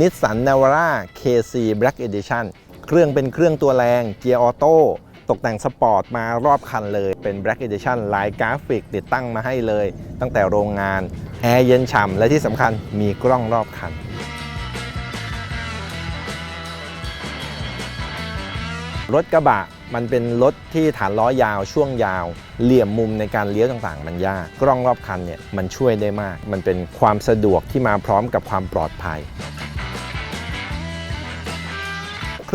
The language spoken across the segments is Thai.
นิสสันนาวาร่า KC Black Edition เครื่องเป็นเครื่องตัวแรง เกียร์ออโต้ตกแต่งสปอร์ตมารอบคันเลย เป็น Black Edition ลายกราฟิกติดตั้งมาให้เลย ตั้งแต่โรงงาน แอร์เย็นฉ่ำและที่สำคัญมีกล้องรอบคัน รถกระบะมันเป็นรถที่ฐานล้อยาวช่วงยาว เหลี่ยมมุมในการเลี้ยวต่างๆ มันยาก กล้องรอบคันเนี่ยมันช่วยได้มาก มันเป็นความสะดวกที่มาพร้อมกับความปลอดภัย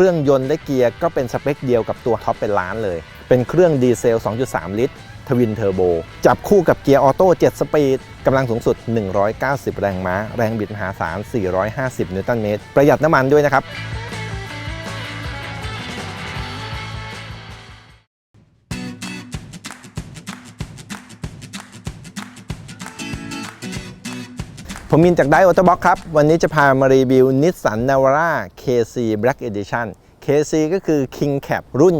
เครื่องยนต์และเกียร์ก็เป็นสเปคเดียวกับตัวท็อปเป็นล้านเลย เป็นเครื่องดีเซล 2.3 ลิตรทวินเทอร์โบ จับคู่กับเกียร์ออโต้7สปีดกำลังสูงสุด 190 แรงม้า แรงบิดมหาศาล 450 นิวตันเมตร ประหยัดน้ำมันด้วยนะครับ ผมมินจากไดโอ t ต b บ็อกครับ วันนี้จะพามารีวิวนิสสันนาวาร่า KC Black Edition KC ก็คือ King Cap รุ่น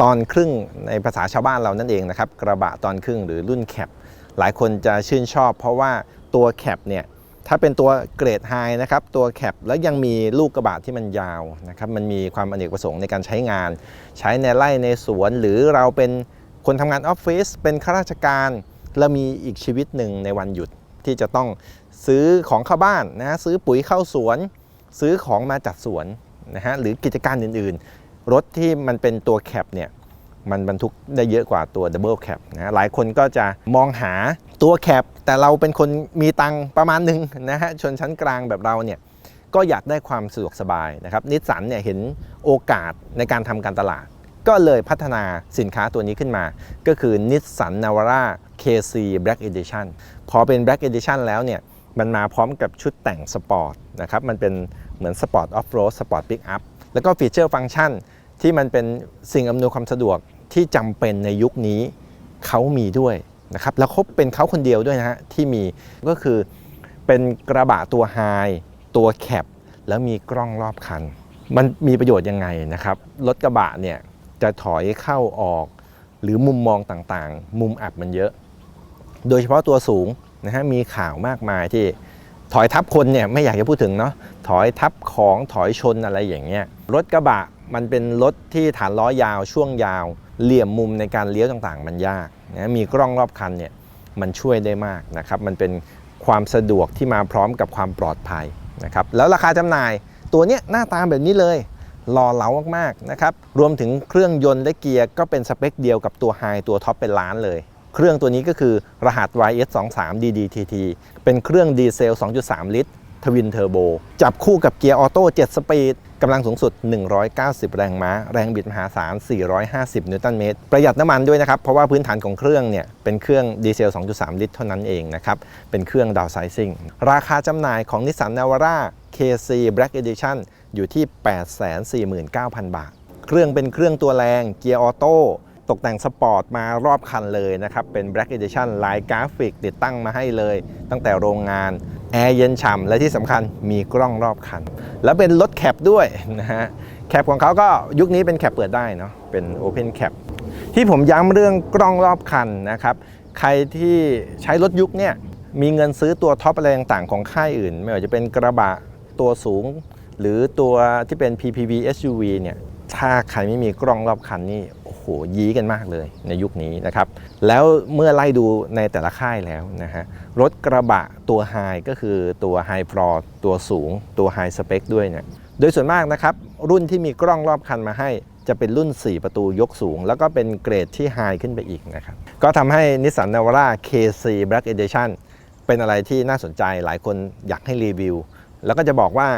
ตอนครึ่งในภาษาชาวบ้านเรานั่นเองนะครับ กระบะตอนครึ่งหรือรุ่นแคปหลายคนจะชื่นชอบเพราะว่าตัวแคปเนี่ยถ้าเป็นตัวเกรดไฮนะครับตัวแคปแล้วยังมีลูกกระบะที่มันยาวนะครับมันมีความอเนกประสงค์ในการใช้งาน ใช้ในไร่ในสวน หรือเราเป็นคนทำงานออฟฟิศเป็นข้าราชการ เรามีอีกชีวิตหนึ่งในวันหยุดที่จะต้อง ซื้อของเข้าบ้านนะฮะซื้อปุ๋ยเข้าสวน ซื้อของมาจัดสวนนะฮะหรือกิจการอื่นๆ รถที่มันเป็นตัวแคปเนี่ยมันบรรทุกได้เยอะกว่าตัวดับเบิลแคปนะฮะหลายคนก็จะมองหาตัวแคปแต่เราเป็นคนมีตังประมาณหนึ่งนะฮะชนชั้นกลางแบบเราเนี่ยก็อยากได้ความสะดวกสบายนะครับนิสสันเนี่ยเห็นโอกาสในการทำการตลาด ก็เลยพัฒนาสินค้าตัวนี้ขึ้นมา ก็คือ Nissan Navara KC Black Edition พอเป็น Black Edition แล้วเนี่ย มันมาพร้อมกับชุดแต่งสปอร์ตนะครับ มันเป็นเหมือนสปอร์ตออฟโรดสปอร์ตปิกอัพแล้วก็ฟีเจอร์ฟังก์ชันที่มันเป็นสิ่งอำนวยความสะดวกที่จำเป็นในยุคนี้เขามีด้วยนะครับแล้วเขาเป็นเขาคนเดียวด้วยนะฮะที่มีก็คือเป็นกระบะตัวไฮตัวแคปแล้วมีกล้องรอบคัน มันมีประโยชน์ยังไงนะครับ รถกระบะเนี่ยจะถอยเข้าออก หรือมุมมองต่างๆ มุมอับมันเยอะ โดยเฉพาะตัวสูง นะฮะมีข่าวมากมายที่ถอยทับคนเนี่ยไม่อยากจะพูดถึงเนาะถอยทับของถอยชนอะไรอย่างเงี้ยรถกระบะมันเป็นรถที่ฐานล้อยาวช่วงยาว เหลี่ยมมุมในการเลี้ยวต่างๆ มันยากนะมีกล้องรอบคันเนี่ยมันช่วยได้มากนะครับมันเป็นความสะดวกที่มาพร้อมกับความปลอดภัยนะครับแล้วราคาจำหน่ายตัวเนี้ยหน้าตาแบบนี้เลยหล่อเหลามากๆนะครับรวมถึงเครื่องยนต์และเกียร์ก็เป็นสเปคเดียวกับตัวไฮตัวท็อปเป็นล้านเลย เครื่องตัวนี้ก็คือรหัส YS23DDTT เป็นเครื่องดีเซล 2.3 ลิตรทวินเทอร์โบ จับคู่กับเกียร์ออโต้ 7 สปีด กำลังสูงสุด 190 แรงม้า แรงบิดมหาศาล 450 นิวตันเมตร ประหยัดน้ำมันด้วยนะครับ เพราะว่าพื้นฐานของเครื่องเนี่ย เป็นเครื่องดีเซล 2.3 ลิตรเท่านั้นเองนะครับ เป็นเครื่องดาวไซซิ่ง ราคาจำหน่ายของ Nissan Navara KC Black Edition อยู่ที่ 849,000 บาท เครื่องเป็นเครื่องตัวแรง เกียร์ออโต้ ตกแต่งสปอร์ตมารอบคันเลยนะครับ เป็น Black Edition ลายกราฟิกติดตั้งมาให้เลย ตั้งแต่โรงงาน แอร์เย็นฉ่ำและที่สำคัญมีกล้องรอบคัน แล้วเป็นรถแคปด้วยนะฮะแคปของเขาก็ยุคนี้เป็นแคปเปิดได้เนาะเป็น Open Cap ที่ผมย้ำเรื่องกล้องรอบคันนะครับ ใครที่ใช้รถยุคเนี่ยมีเงินซื้อตัวท็อปอะไรต่างๆของค่ายอื่น ไม่ว่าจะเป็นกระบะตัวสูง หรือตัวที่เป็น PPV SUV เนี่ยถ้าใครไม่มีกล้องรอบคันนี่ โหยี้กันมากเลยในยุคนี้นะครับ แล้วเมื่อไล่ดูในแต่ละค่ายแล้วนะฮะรถกระบะตัวไฮก็คือตัวไฮฟลอร์ตัวสูงตัวไฮสเปคด้วยเนี่ยโดยส่วนมากนะครับรุ่นที่มีกล้องรอบคันมาให้จะเป็นรุ่น 4 ประตูยกสูง แล้วก็เป็นเกรดที่ไฮขึ้นไปอีกนะครับ ก็ทำให้ Nissan Navara KC Black Edition เป็นอะไรที่น่าสนใจหลายคนอยากให้รีวิว แล้วก็จะบอกว่า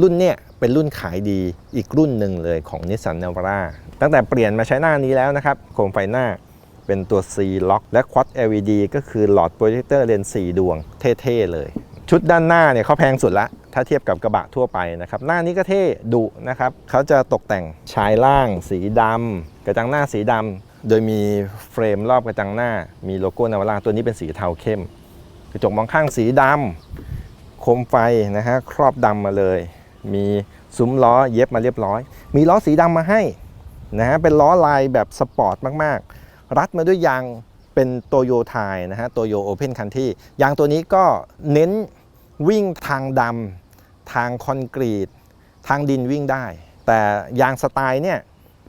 รุ่นเนี่ย เป็นรุ่นขายดีอีกรุ่นหนึ่งเลยของ Nissan Navara ตั้งแต่เปลี่ยนมาใช้หน้านี้แล้วนะครับ โคมไฟหน้าเป็นตัว C Lock และ Quad LED ก็คือหลอดโปรเจคเตอร์เลนส์4ดวงเท่ๆเลย ชุดด้านหน้าเนี่ยเขาแพงสุดละ ถ้าเทียบกับกระบะทั่วไปนะครับ หน้านี้ก็เท่ดุนะครับเขาจะตกแต่งชายล่างสีดำกระจังหน้าสีดำโดยมีเฟรมรอบกระจังหน้า มีโลโก้นาวาร่าตัวนี้เป็นสีเทาเข้ม กระจกมองข้างสีดำโคมไฟนะฮะครอบดำมาเลย มีซุ้มล้อเย็บมาเรียบร้อย มีล้อสีดำมาให้นะฮะเป็นล้อลายแบบสปอร์ตมากๆ รัดมาด้วยยางเป็นโตโยไทยนะฮะโตโยโอเพนคันที่ยางตัวนี้ก็เน้นวิ่งทางดำทางคอนกรีต ทางดินวิ่งได้ แต่ยางสไตล์เนี่ย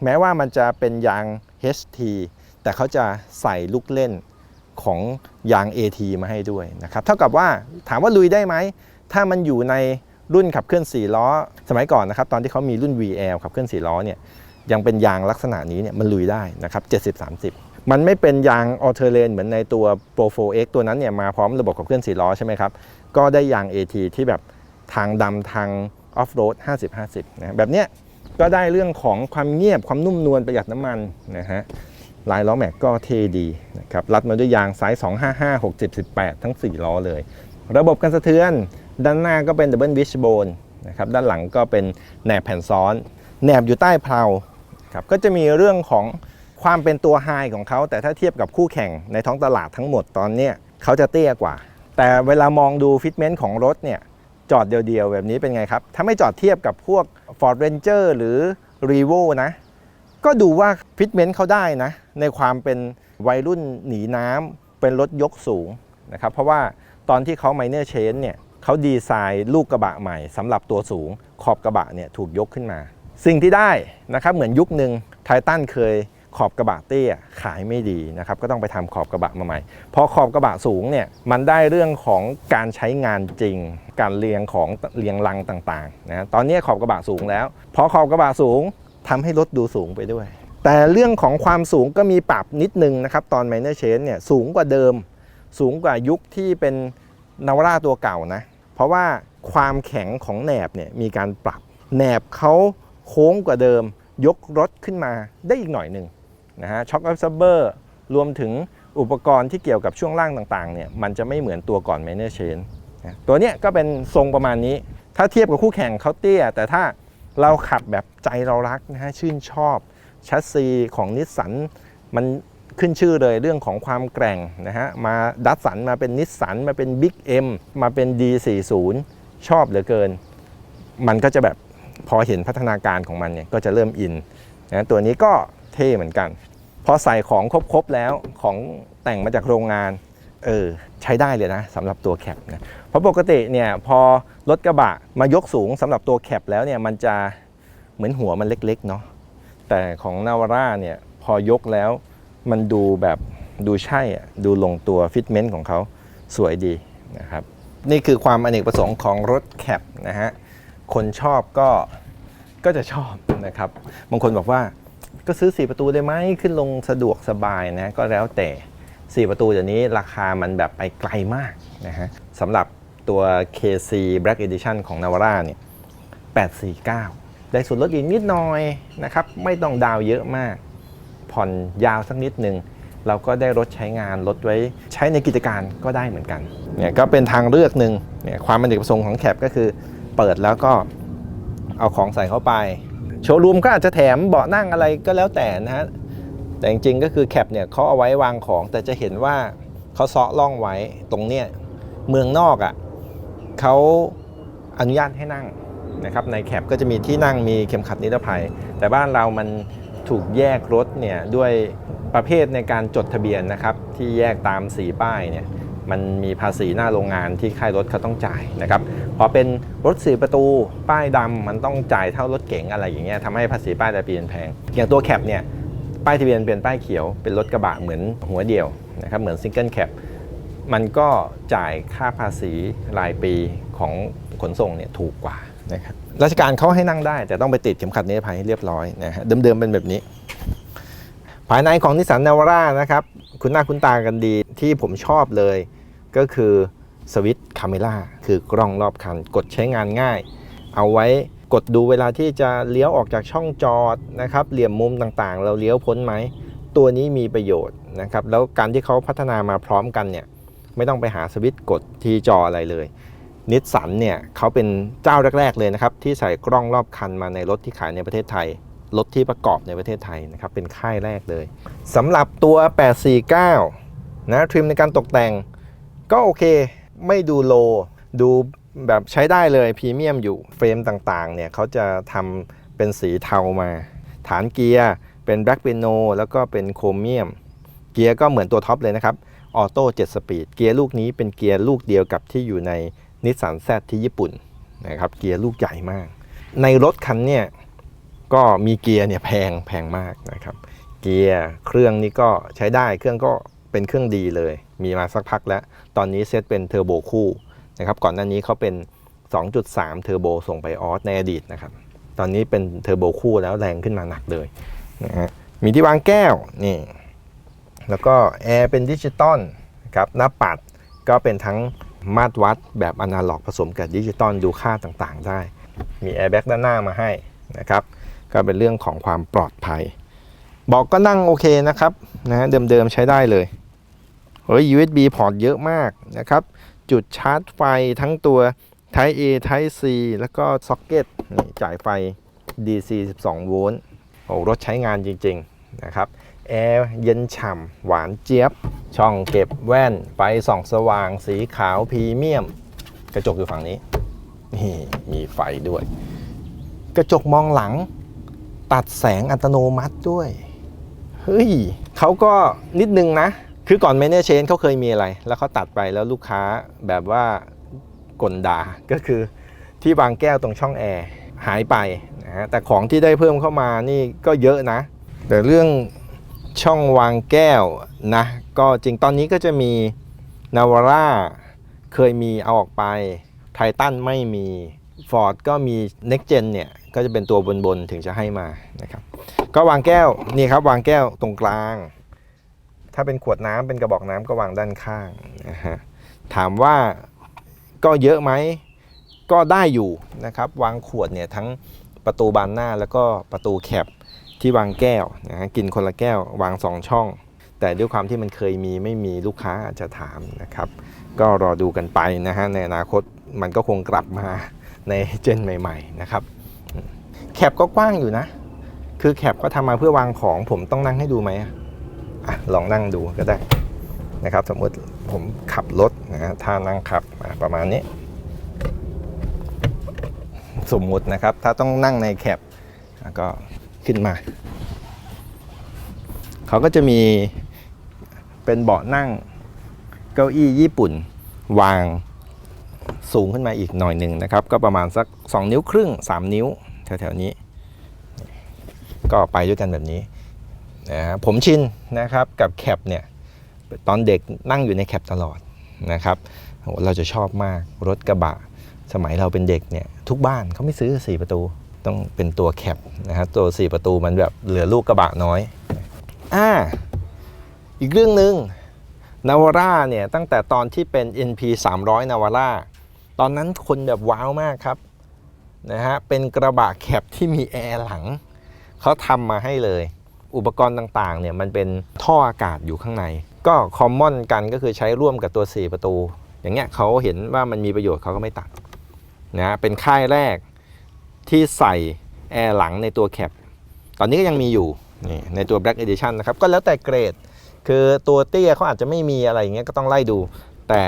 แม้ว่ามันจะเป็นยาง HT แต่เขาจะใส่ลูกเล่นของยาง AT มาให้ด้วยนะครับ เท่ากับว่าถามว่าลุยได้ไหม ถ้ามันอยู่ใน รุ่นขับเคลื่อน4ล้อ สมัยก่อนนะครับตอนที่เขามีรุ่น VL ขับเคลื่อน4ล้อเนี่ยยังเป็นยางลักษณะนี้เนี่ยมันลุยได้นะครับ70-30มันไม่เป็นยางออเทเลนเหมือนในตัว Pro 4X ตัวนั้นเนี่ยมาพร้อมระบบขับเคลื่อน4ล้อใช่ไหมครับ ก็ได้ยาง AT ที่แบบทางดำทางออฟโรด50-50 นะแบบเนี้ยก็ได้เรื่องของความเงียบความนุ่มนวลประหยัดน้ำมันนะฮะลายล้อแม็กก็เท่ดีนะครับรัดมาด้วยยางไซส์ 255 60 18ทั้ง 4 ล้อเลย ระบบกันสะเทือน ด้านหน้าก็เป็นดับเบิลวิชโบนนะครับด้านหลังก็เป็นแหนบแผ่นซ้อนแหนบอยู่ใต้เพลาครับก็จะมีเรื่องของความเป็นตัวไฮของเขา แต่ถ้าเทียบกับคู่แข่งในท้องตลาดทั้งหมดตอนนี้เขาจะเตี้ยกว่า แต่เวลามองดูฟิตเมนต์ของรถเนี่ยจอดเดียวๆ แบบนี้เป็นไงครับ ถ้าไม่จอดเทียบกับพวก Ford Ranger หรือ r e v o นะ ก็ดูว่าฟิตเมนต์เขาได้นะ ในความเป็นวัยรุ่นหนีน้ำเป็นรถยกสูงนะครับเพราะว่าตอนที่เขา Minor Change เนี่ย เขาดีไซน์ลูกกระบะใหม่สำหรับตัวสูง ขอบกระบะเนี่ยถูกยกขึ้นมา สิ่งที่ได้นะครับเหมือนยุคหนึ่งไททันเคยขอบกระบะเตี้ยขายไม่ดีนะครับก็ต้องไปทำขอบกระบะมาใหม่พอขอบกระบะสูงเนี่ยมันได้เรื่องของการใช้งานจริง การเรียงของเรียงรังต่างๆนะตอนนี้ขอบกระบะสูงแล้วพอขอบกระบะสูงทำให้รถดูสูงไปด้วย แต่เรื่องของความสูงก็มีปรับนิดนึงนะครับตอน Minor Change เนี่ยสูงกว่าเดิม สูงกว่ายุคที่เป็นนาวราตัวเก่านะ เพราะว่าความแข็งของแหนบเนี่ยมีการปรับแหนบเขาโค้งกว่าเดิม ยกรถขึ้นมาได้อีกหน่อยหนึ่งนะฮะช็อค a b ซ o r เบอร์รวมถึงอุปกรณ์ที่เกี่ยวกับช่วงล่างต่างๆเนี่ยมันจะไม่เหมือนตัวก่อน Minor Change นตัวเนี้ยก็เป็นทรงประมาณนี้ ถ้าเทียบกับคู่แข่งเขาเตี้ย แต่ถ้าเราขับแบบใจเรารักนะฮะชื่นชอบ ชัสซีของนิสสันมัน ขึ้นชื่อเลยเรื่องของความแกร่งนะฮะมาดัตสันมาเป็นนิสสันมาเป็นบิ๊กเอ็มมาเป็น D40 ชอบเหลือเกิน มันก็จะแบบพอเห็นพัฒนาการของมันเนี่ยก็จะเริ่มอินนะตัวนี้ก็เท่เหมือนกัน พอใส่ของครบๆแล้วของแต่งมาจากโรงงานเออใช้ได้เลยนะสำหรับตัวแคปนะเพราะปกติเนี่ยพอรถกระบะมายกสูงสำหรับตัวแคปแล้วเนี่ยมันจะเหมือนหัวมันเล็กๆเนาะแต่ของนาวาร่าเนี่ยพอยกแล้ว มันดูแบบดูใช่อะดูลงตัวฟิตเมนต์ของเขาสวยดีนะครับ นี่คือความอเนกประสงค์ของรถแคปนะฮะ คนชอบก็ก็จะชอบนะครับ บางคนบอกว่าก็ซื้อ 4 ประตูได้ไหมขึ้นลงสะดวกสบายนะ ก็แล้วแต่ 4 ประตูเดี๋ยวนี้ราคามันแบบไปไกลมากนะฮะสำหรับตัว KC Black Edition ของ Navara เนี่ย 849 ได้ส่วนลดอีกนิดหน่อยนะครับ ไม่ต้องดาวเยอะมาก ผ่อนยาวสักนิดนึง เราก็ได้รถใช้งานรถไว้ใช้ในกิจการก็ได้เหมือนกันเนี่ยก็เป็นทางเลือกหนึ่งเนี่ยความเป็นเอกประสงค์ของแคปก็คือ เปิดแล้วก็เอาของใส่เข้าไป โชว์รูมก็อาจจะแถมเบาะนั่งอะไรก็แล้วแต่นะฮะแต่จริงๆก็คือแคปเนี่ยเขาเอาไว้วางของ แต่จะเห็นว่าเขาเซาะล่องไว้ตรงเนี้ยเมืองนอกอะ่ะเขาอนุญาตให้นั่งนะครับในแคปก็จะมีที่นั่งมีเข็มขัดนิรภัย แต่บ้านเรามัน ถูกแยกรถเนี่ยด้วยประเภทในการจดทะเบียนนะครับที่แยกตามสีป้ายเนี่ยมันมีภาษีหน้าโรงงานที่ค่ายรถเขาต้องจ่ายนะครับพอเป็นรถสีประตูป้ายดำมันต้องจ่ายเท่ารถเก๋งอะไรอย่างเงี้ยทำให้ภาษีป้ายทะเบียนแพง อย่างตัวแคปเนี่ยป้ายทะเบียนเป็นป้ายเขียวเป็นรถกระบะเหมือนหัวเดียวนะครับเหมือนซิงเกิลแคปมันก็จ่ายค่าภาษีรายปีของขนส่งเนี่ยถูกกว่านะครับ ราชการเขาให้นั่งได้ แต่ต้องไปติดเข็มขัดนิรภัยให้เรียบร้อยนะฮะเดิมๆเป็นแบบนี้ ภายในของนิสสันนาวาร่านะครับคุณหน้าคุณตากันดีที่ผมชอบเลยก็คือสวิตช์คาเมล่าคือกล้องรอบคัน กดใช้งานง่าย เอาไว้กดดูเวลาที่จะเลี้ยวออกจากช่องจอดนะครับเหลี่ยมมุมต่างๆ เราเลี้ยวพ้นไหม ตัวนี้มีประโยชน์นะครับ แล้วการที่เขาพัฒนามาพร้อมกันเนี่ย ไม่ต้องไปหาสวิตช์กดที่จออะไรเลย นิสสันเนี่ยเขาเป็นเจ้าแรก ๆ เลยนะครับที่ใส่กล้องรอบคันมาในรถที่ขายในประเทศไทย รถที่ประกอบในประเทศไทยนะครับเป็นค่ายแรกเลยสำหรับตัว 849 นะทริมในการตกแต่ง ก็โอเคไม่ดูโล ดูแบบใช้ได้เลยพรีเมียมอยู่เฟรมต่างๆเนี่ยเขาจะทำเป็นสีเทามา ฐานเกียร์เป็นแบล็กเปียโนแล้วก็เป็นโครเมียม เกียร์ก็เหมือนตัวท็อปเลยนะครับออโต้7สปีดเกียร์ลูกนี้เป็นเกียร์ลูกเดียวกับที่อยู่ใน นิสสันแซที่ญี่ปุ่นนะครับเกียร์ลูกใหญ่มาก ในรถคันเนี่ยก็มีเกียร์เนี่ยแพงแพงมากนะครับ เกียร์เครื่องนี่ก็ใช้ได้เครื่องก็เป็นเครื่องดีเลย มีมาสักพักแล้ว ตอนนี้เซตเป็นเทอร์โบคู่นะครับก่อนหน้านี้เขาเป็น 2.3 เทอร์โบส่งไปออสในอดีตนะครับ ตอนนี้เป็นเทอร์โบคู่แล้วแรงขึ้นมาหนักเลยนะฮะมีที่วางแก้วนี่แล้วก็แอร์เป็นดิจิตอลนะครับหน้าปัดก็เป็นทั้ง มาตรวัดแบบอนาล็อกผสมกับดิจิตอลดูค่าต่างๆ ได้ มีแอร์แบ็กด้านหน้ามาให้นะครับก็เป็นเรื่องของความปลอดภัยบอกก็นั่งโอเคนะครับนะเดิมๆใช้ได้เลยเฮ้ย USB พอร์ตเยอะมากนะครับ จุดชาร์จไฟทั้งตัว Type A Type C แล้วก็ซ็อกเก็ตจ่ายไฟ DC 12 โวลต์โอ้รถใช้งานจริง ๆ นะครับ แอร์เย็นฉ่ำหวานเจี๊ยบ ช่องเก็บแว่นไฟส่องสว่างสีขาวพรีเมียม กระจกอยู่ฝั่งนี้ นี่มีไฟด้วย กระจกมองหลัง ตัดแสงอัตโนมัติด้วย เฮ้ยเขาก็นิดนึงนะ คือก่อน m a n a g e Chain เขาเคยมีอะไร แล้วเขาตัดไปแล้วลูกค้าแบบว่ากลดาก็คือที่วางแก้วตรงช่องแอร์หายไปนะฮะแต่ของที่ได้เพิ่มเข้ามานี่ก็เยอะนะ แต่เรื่อง ช่องวางแก้วนะก็จริงตอนนี้ก็จะมีนาวาร่าเคยมีเอาออกไปไททันไม่มี Ford ก็มี Next Gen เนี่ย ก็จะเป็นตัวบนๆ ถึงจะให้มานะครับ ก็วางแก้ว นี่ครับ วางแก้วตรงกลาง ถ้าเป็นขวดน้ำเป็นกระบอกน้ำก็วางด้านข้างนะฮะถามว่าก็เยอะไหม ก็ได้อยู่นะครับ วางขวดเนี่ยทั้งประตูบานหน้าแล้วก็ประตูแคป ที่วางแก้วนะฮะกินคนละแก้ววางสองช่อง แต่ด้วยความที่มันเคยมีไม่มีลูกค้าอาจจะถามนะครับ ก็รอดูกันไปนะฮะในอนาคตมันก็คงกลับมาในเจนใหม่ๆนะครับแคปก็กว้างอยู่นะ คือแคปก็ทำมาเพื่อวางของผมต้องนั่งให้ดูไหมอะลองนั่งดูก็ได้นะครับ สมมติผมขับรถนะถ้านั่งขับประมาณนี้ สมมุตินะครับ ถ้าต้องนั่งในแคปก็ ขึ้นมา เขาก็จะมีเป็นเบาะนั่งเก้าอี้ญี่ปุ่นวางสูงขึ้นมาอีกหน่อยหนึ่งนะครับ ก็ประมาณสัก 2 นิ้วครึ่ง 3 นิ้วแถวๆนี้ ก็ไปด้วยกันแบบนี้นะผมชินนะครับกับแคปเนี่ยตอนเด็กนั่งอยู่ในแคปตลอดนะครับเราจะชอบมากรถกระบะ สมัยเราเป็นเด็กเนี่ยทุกบ้านเขาไม่ซื้อ 4 ประตู ต้องเป็นตัวแคปนะฮะตัว4ประตูมันแบบเหลือลูกกระบะน้อยอ่าอีกเรื่องหนึ่งนาวาร่าเนี่ยตั้งแต่ตอนที่เป็น NP 300นาวาร่าตอนนั้นคนแบบว้าวมากครับนะฮะเป็นกระบะแคปที่มีแอร์หลังเขาทำมาให้เลย อุปกรณ์ต่างๆเนี่ยมันเป็นท่ออากาศอยู่ข้างใน ก็คอมมอนกันก็คือใช้ร่วมกับตัว 4 ประตู อย่างเงี้ยเขาเห็นว่ามันมีประโยชน์เขาก็ไม่ตัดนะฮะเป็นค่ายแรก ที่ใส่แอร์หลังในตัวแคปตอนนี้ก็ยังมีอยู่นี่ในตัว Black Edition นะครับ ก็แล้วแต่เกรด คือตัวเตี้ยเขาอาจจะไม่มีอะไรอย่างเงี้ยก็ต้องไล่ดู แต่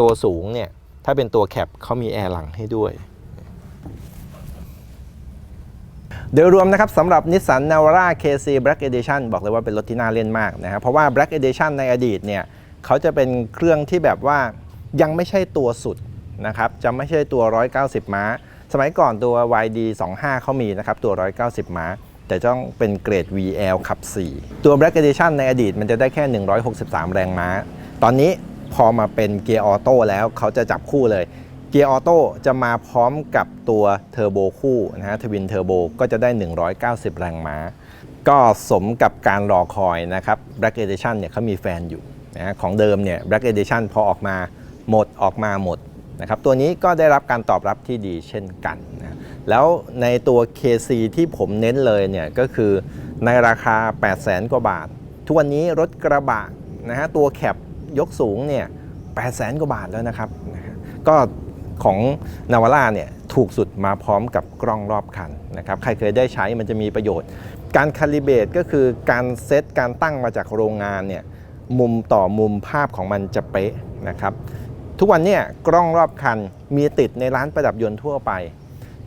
ตัวสูงเนี่ย ถ้าเป็นตัวแคปเขามีแอร์หลังให้ด้วย โดยรวมนะครับสำหรับ Nissan Navara KC Black Edition บอกเลยว่าเป็นรถที่น่าเล่นมากนะครับเพราะว่า Black Edition ในอดีตเนี่ยเขาจะเป็นเครื่องที่แบบว่ายังไม่ใช่ตัวสุดนะครับจะไม่ใช่ตัว 190 ม้า สมัยก่อนตัว YD 25 เขามีนะครับ ตัว 190 ม้า แต่ต้องเป็นเกรด VL ขับ 4 ตัว Black Edition ในอดีตมันจะได้แค่ 163 แรงม้า ตอนนี้พอมาเป็นเกียร์ออโต้แล้วเขาจะจับคู่เลยเกียร์ออโต้จะมาพร้อมกับตัวเทอร์โบคู่นะฮะทวินเทอร์โบก็จะได้ 190 แรงม้า ก็สมกับการรอคอยนะครับ Black Edition เนี่ยเขามีแฟนอยู่นะของเดิมเนี่ย Black Edition พอออกมาหมดออกมาหมด นะครับตัวนี้ก็ได้รับการตอบรับที่ดีเช่นกันนะแล้วในตัว KC ที่ผมเน้นเลยเนี่ยก็คือในราคา 8 0 0 0 0 0กว่าบาท ทุกวันนี้รถกระบะนะฮะตัวแคปยกสูงเนี่ย8 0 0 0 0 0กว่าบาทแล้วนะครับนะะก็ของนาวาร่าเนี่ยถูกสุดมาพร้อมกับกล้องรอบคันนะครับ ใครเคยได้ใช้มันจะมีประโยชน์ การคาลิเบตก็คือการเซตการตั้งมาจากโรงงานเนี่ยมุมต่อมุมภาพของมันจะเป๊ะนะครับ ทุกวันเนี่ยกล้องรอบคันมีติดในร้านประดับยนต์ทั่วไป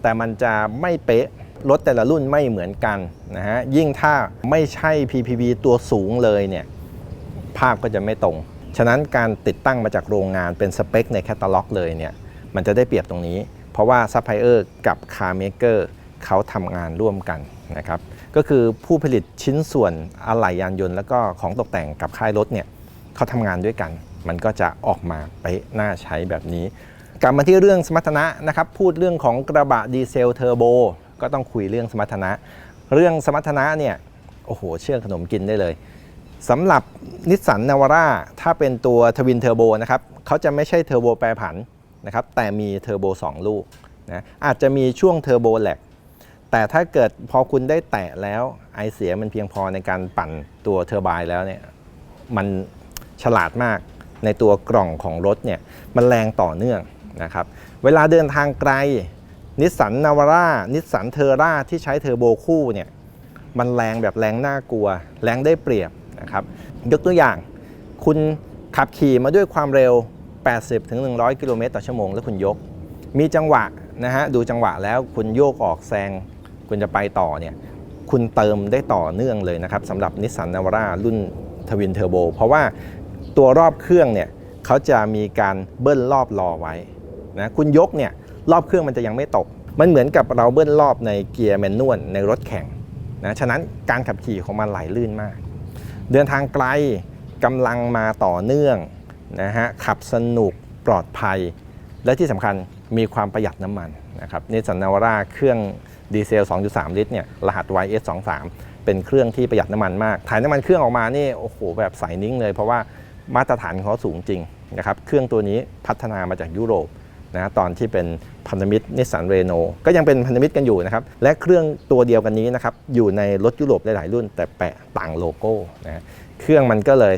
แต่มันจะไม่เป๊ะรถแต่ละรุ่นไม่เหมือนกันนะฮะยิ่งถ้าไม่ใช่ PPV ตัวสูงเลยเนี่ยภาพก็จะไม่ตรง ฉะนั้นการติดตั้งมาจากโรงงานเป็นสเปคในแคตตาล็อกเลยเนี่ยมันจะได้เปรียบตรงนี้ เพราะว่าซัพพลายเออร์กับคาร์เมเกอร์เขาทำงานร่วมกันนะครับก็คือผู้ผลิตชิ้นส่วนอะไหล่ยานยนต์ แล้วก็ของตกแต่งกับค่ายรถเนี่ยเขาทำงานด้วยกัน มันก็จะออกมาเป๊ะน่าใช้แบบนี้ กลับมาที่เรื่องสมรรถนะนะครับพูดเรื่องของกระบะดีเซลเทอร์โบก็ต้องคุยเรื่องสมรรถนะ เรื่องสมรรถนะเนี่ยโอ้โหเชื่อขนมกินได้เลยสำหรับนิสสันนาวาร่าถ้าเป็นตัวทวินเทอร์โบนะครับเขาจะไม่ใช่เทอร์โบแปรผันนะครับแต่มีเทอร์โบ2 ลูกนะอาจจะมีช่วงเทอร์โบแลกแต่ถ้าเกิดพอคุณได้แตะแล้วไอเสียมันเพียงพอในการปั่นตัวเทอร์ไบน์แล้วเนี่ยมันฉลาดมาก ในตัวกล่องของรถเนี่ยมันแรงต่อเนื่องนะครับเวลาเดินทางไกลนิสสันนาวาร่านิสสันเทอร่าที่ใช้เทอร์โบคู่เนี่ยมันแรงแบบแรงน่ากลัว แรงได้เปรียบนะครับยกตัวอย่างคุณขับขี่มาด้วยความเร็ว 80ถึง100 กิโลเมตรต่อชั่วโมง แล้วคุณยก มีจังหวะนะฮะดูจังหวะแล้วคุณโยกออกแซง คุณจะไปต่อเนี่ยคุณเติมได้ต่อเนื่องเลยนะครับสำหรับนิสสันนาวาร่ารุ่นทวินเทอร์โบเพราะว่า ตัวรอบเครื่องเนี่ยเขาจะมีการเบิ้ลรอบรอไว้นะคุณยกเนี่ยรอบเครื่องมันจะยังไม่ตก มันเหมือนกับเราเบิ้ลรอบในเกียร์แมนนวลในรถแข่งนะฉะนั้นการขับขี่ของมันไหลลื่นมาก เดินทางไกลกำลังมาต่อเนื่องนะฮะขับสนุกปลอดภัย และที่สำคัญมีความประหยัดน้ำมันนะครับนิสสันนาวาร่าเครื่องดีเซล 2.3 ลิตรเนี่ยรหัส YS23 เป็นเครื่องที่ประหยัดน้ำมันมาก ถ่ายน้ำมันเครื่องออกมานี่โอ้โหแบบใสนิ่งเลยเพราะว่า มาตรฐานของเขาสูงจริงนะครับเครื่องตัวนี้พัฒนามาจากยุโรปนะตอนที่เป็นพันธมิตรนิสสันเรโนก็ยังเป็นพันธมิตรกันอยู่นะครับและเครื่องตัวเดียวกันนี้นะครับอยู่ในรถยุโรปหลาย ๆ รุ่น แต่แปะต่างโลโก้นะเครื่องมันก็เลย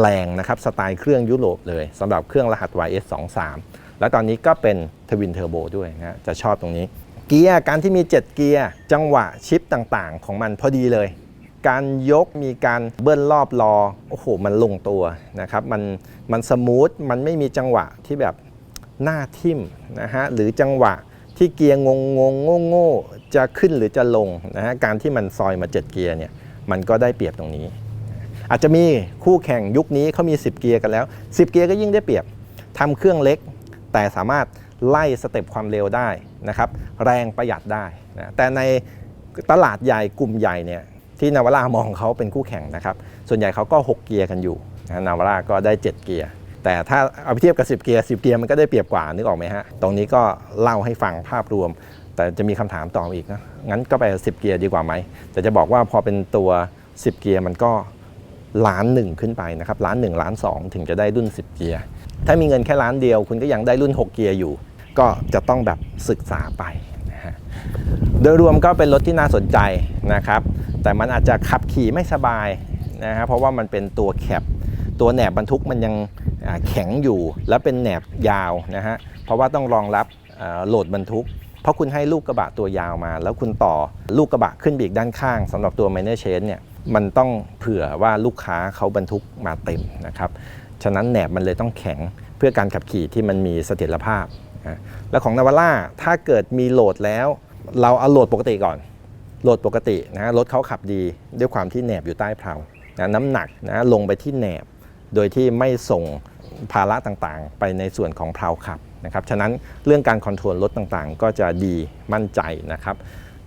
แรงนะครับสไตล์เครื่องยุโรปเลยสำหรับเครื่องรหัส YS23 แล้วตอนนี้ก็เป็นทวินเทอร์โบด้วยนะจะชอบตรงนี้ เกียร์การที่มี 7 เกียร์จังหวะชิปต่าง ๆ ของมันพอดีเลย การยกมีการเบิ้ลรอบรอโอ้โหมันลงตัวนะครับมันมันสมูทมันไม่มีจังหวะที่แบบหน้าทิ่มนะฮะหรือจังหวะที่เกียร์งงงงโง่โง่จะขึ้นหรือจะลงนะฮะการที่มันซอยมา7เกียร์เนี่ยมันก็ได้เปรียบตรงนี้ อาจจะมีคู่แข่งยุคนี้เขามี 10 เกียร์กันแล้ว 10 เกียร์ก็ยิ่งได้เปรียบทำเครื่องเล็ก แต่สามารถไล่สเต็ปความเร็วได้นะครับแรงประหยัดได้นะแต่ในตลาดใหญ่กลุ่มใหญ่เนี่ย ที่นาวาร่ามองเขาเป็นคู่แข่งนะครับ ส่วนใหญ่เขาก็ 6 เกียร์กันอยู่นะนาวาร่าก็ได้ 7 เกียร์ แต่ถ้าเอาไปเทียบกับ 10 เกียร์ 10 เกียร์มันก็ได้เปรียบกว่านึกออกไหมฮะ ตรงนี้ก็เล่าให้ฟังภาพรวม แต่จะมีคำถามต่ออีกนะ งั้นก็ไป 10 เกียร์ดีกว่าไหม แต่จะบอกว่าพอเป็นตัว 10 เกียร์มันก็ล้านหนึ่งขึ้นไปนะครับล้านหนึ่งล้านสองถึงจะได้รุ่น 10 เกียร์ ถ้ามีเงินแค่ล้านเดียว คุณก็ยังได้รุ่น 6 เกียร์อยู่ ก็จะต้องแบบศึกษาไปนะฮะ โดยรวมก็เป็นรถที่น่าสนใจนะครับ แต่มันอาจจะขับขี่ไม่สบายนะฮะเพราะว่ามันเป็นตัวแคปตัวแหนบบรรทุกมันยังแข็งอยู่ และเป็นแหนบยาวนะฮะเพราะว่าต้องรองรับโหลดบรรทุก เพราะคุณให้ลูกกระบะตัวยาวมา แล้วคุณต่อลูกกระบะขึ้นไปอีกด้านข้างสำหรับตัว minor chain เนี่ยมันต้องเผื่อว่าลูกค้าเขาบรรทุกมาเต็มนะครับฉะนั้นแหนบมันเลยต้องแข็งเพื่อการขับขี่ที่มันมีเสถียรภาพนะแล้วของนาวาร่าถ้าเกิดมีโหลดแล้ว เราเอาโหลดปกติก่อน โหลดปกตินะรถเขาขับดีด้วยความที่แหนบอยู่ใต้เพลานะน้ำหนักนะลงไปที่แหนบ โดยที่ไม่ส่งภาระต่างๆ ไปในส่วนของเพลาขับนะครับ ฉะนั้นเรื่องการคอนโทรลรถต่างๆ ก็จะดีมั่นใจนะครับ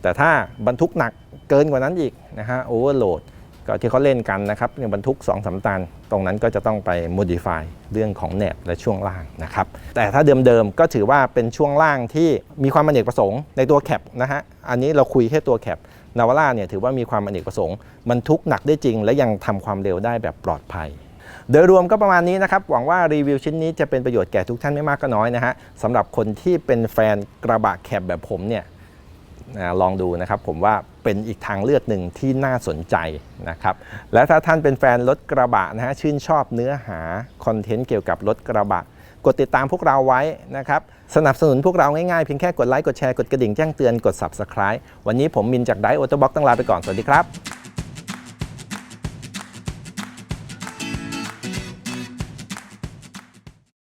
แต่ถ้าบรรทุกหนักเกินกว่านั้นอีกนะฮะโอเวอร์โหลด ก็ที่เขาเล่นกันนะครับเนี่ยบรรทุก2อสตัน ตรงนั้นก็จะต้องไป modify เรื่องของแหนบและช่วงล่างนะครับ แต่ถ้าเดิมๆก็ถือว่าเป็นช่วงล่างที่มีความอเนกประสงค์ในตัวแคปนะฮะ อันนี้เราคุยแค่ตัวแคปนาวาร่าเนี่ยถือว่ามีความอเนกประสงค์บรรทุกหนักได้จริง และยังทำความเร็วได้แบบปลอดภัย โดยรวมก็ประมาณนี้นะครับ หวังว่ารีวิวชิ้นนี้จะเป็นประโยชน์แก่ทุกท่านไม่มากก็น้อยนะฮะสำหรับคนที่เป็นแฟนกระบะแคบแบบผมเนี่ยลองดูนะครับผมว่า เป็นอีกทางเลือกหนึ่งที่น่าสนใจนะครับ และถ้าท่านเป็นแฟนรถกระบะนะฮะชื่นชอบเนื้อหาคอนเทนต์เกี่ยวกับรถกระบะ กดติดตามพวกเราไว้นะครับ สนับสนุนพวกเราง่ายๆ เพียงแค่กดไลค์กดแชร์กดกระดิ่งแจ้งเตือนกด Subscribe วันนี้ผมมินจากไดโอโตบ็อกต้องลาไปก่อน สวัสดีครับ